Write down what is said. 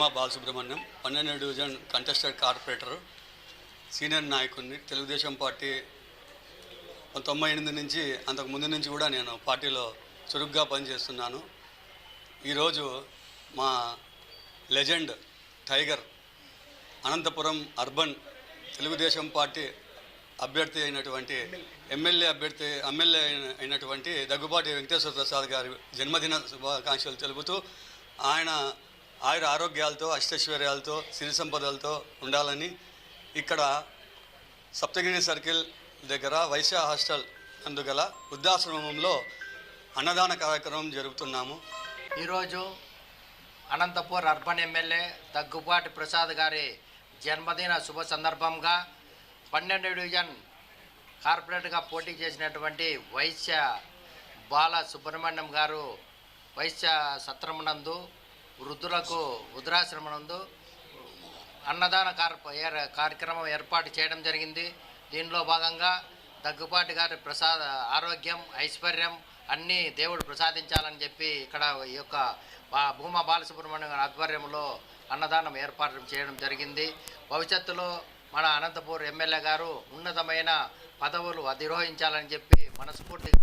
మా బాలసుబ్రహ్మణ్యం పన్నెండు division contested corporator senior నాయకుడిని తెలుగుదేశం పార్టీ తొంభై ఎనిమిది నుంచి అంతకు ముందు నుంచి కూడా నేను పార్టీలో చురుగ్గా పనిచేస్తున్నాను. ఈరోజు మా legend tiger Anantapuram urban Telugudesam party అభ్యర్థి అయినటువంటి ఎమ్మెల్యే అభ్యర్థి ఎమ్మెల్యే అయినటువంటి దగ్గుబాటి వెంకటేశ్వర ప్రసాద్ గారి జన్మదిన శుభాకాంక్షలు తెలుపుతూ ఆయన ఆయుర ఆరోగ్యాలతో అష్టైశ్వర్యాలతో సిరి సంపదలతో ఉండాలని ఇక్కడ సప్తగిరి సర్కిల్ దగ్గర వైశ్య హాస్టల్ అందుగల వృద్ధాశ్రమంలో అన్నదాన కార్యక్రమం జరుపుతున్నాము. ఈరోజు అనంతపూర్ అర్బన్ ఎమ్మెల్యే దగ్గుబాటి ప్రసాద్ గారి జన్మదిన శుభ సందర్భంగా పన్నెండు డివిజన్ కార్పొరేట్గా పోటీ చేసినటువంటి వైశ్య బాల సుబ్రహ్మణ్యం గారు వైశ్య సత్రమునందు వృద్ధులకు వృద్ధాశ్రమనందు అన్నదాన కార్యక్రమం ఏర్పాటు చేయడం జరిగింది. దీనిలో భాగంగా దగ్గుపాటి గారి ప్రసాద ఆరోగ్యం ఐశ్వర్యం అన్నీ దేవుడు ప్రసాదించాలని చెప్పి ఇక్కడ ఈ యొక్క భూమ భూమా బాలసుబ్రహ్మణ్యం ఆధ్వర్యంలో అన్నదానం ఏర్పాటు చేయడం జరిగింది. భవిష్యత్తులో మన అనంతపూర్ ఎమ్మెల్యే గారు ఉన్నతమైన పదవులు అధిరోహించాలని చెప్పి మనస్ఫూర్తిగా